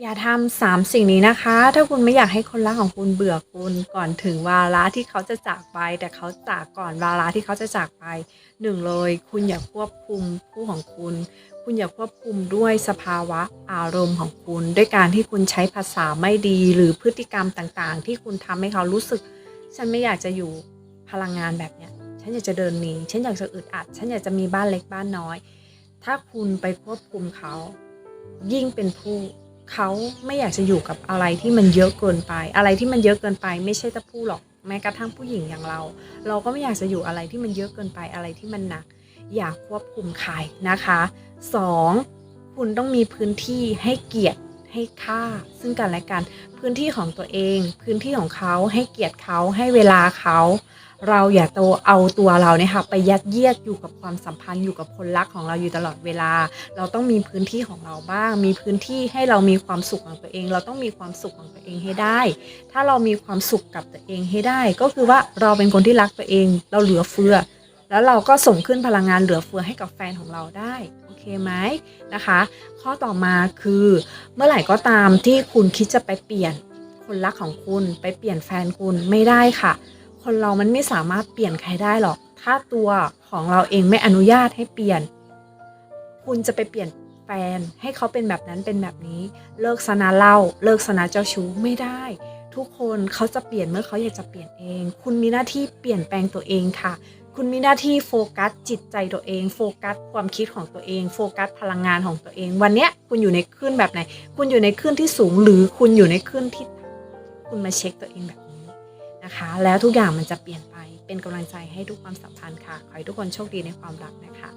อย่าทำสามสิ่งนี้นะคะ ถ้าคุณไม่อยากให้คนรักของคุณเบื่อคุณก่อนถึงวาระที่เขาจะจากไป แต่เขาจากก่อนวาระที่เขาจะจากไปหนึ่งเลย คุณอย่าควบคุมผู้ของคุณ คุณอย่าควบคุมด้วยสภาวะอารมณ์ของคุณ ด้วยการที่คุณใช้ภาษาไม่ดีหรือพฤติกรรมต่างๆ ที่คุณทำให้เขารู้สึก ฉันไม่อยากจะอยู่พลังงานแบบเนี้ยฉันอยากจะเดินหนีฉันอยากจะอึดอัด ฉันอยากจะมีบ้านเล็กบ้านน้อย ถ้าคุณไปควบคุมเขา ยิ่งเป็นผู้ เขาไม่อยากจะอยู่กับอะไรที่มันเยอะเกินไป อะไรที่มันเยอะเกินไป ไม่ใช่แต่ผู้หรอกแม้กระทั่งผู้หญิงอย่างเรา เราก็ไม่อยากจะอยู่อะไรที่มันเยอะเกินไปอะไรที่มันหนัก อยากควบคุมใครนะคะสองคุณต้องมีพื้นที่ให้เกียรติให้ค่า ซึ่งกันและกันพื้นที่ของตัวเอง พื้นที่ของเขาให้เกียรติเขาให้เวลาเขา เราอย่าโตเอาตัวเราเนี่ยค่ะไปยัดเยียดอยู่กับความสัมพันธ์อยู่กับคนรักของเราอยู่ตลอดเวลา เราต้องมีพื้นที่ของเราบ้าง มีพื้นที่ให้เรามีความสุขของตัวเอง เราต้องมีความสุขของตัวเองให้ได้ ถ้าเรามีความสุขกับตัวเองให้ได้ ก็คือว่าเราเป็นคนที่รักตัวเอง เราเหลือเฟือ แล้วเราก็ส่งขึ้นพลังงานเหลือเฟือให้กับแฟนของเราได้โอเคไหมนะคะ ข้อต่อมาคือเมื่อไหร่ก็ตามที่คุณคิดจะไปเปลี่ยนคนรักของคุณไปเปลี่ยนแฟนคุณไม่ได้ค่ะ คนเรามันไม่สามารถเปลี่ยนใครได้หรอก ถ้าตัวของเราเองไม่อนุญาตให้เปลี่ยน คุณจะไปเปลี่ยนแฟนให้เขาเป็นแบบนั้นเป็นแบบนี้ เลิกสนาเล่า เลิกสนาเจ้าชู้ไม่ได้ ทุกคนเขาจะเปลี่ยนเมื่อเขาอยากจะเปลี่ยนเอง คุณมีหน้าที่เปลี่ยนแปลงตัวเองค่ะ คุณมีหน้าที่โฟกัสจิตใจตัวเอง โฟกัสความคิดของตัวเอง โฟกัสพลังงานของตัวเอง วันนี้คุณอยู่ในคลื่นแบบไหน คุณอยู่ในคลื่นที่สูงหรือคุณอยู่ในคลื่นที่ต่ำคุณมาเช็คตัวเองแบบ นะคะ แล้วทุกอย่างมันจะเปลี่ยนไปเป็นกำลังใจให้ทุกความสัมพันธ์ค่ะ ขอให้ทุกคนโชคดีในความรักนะคะ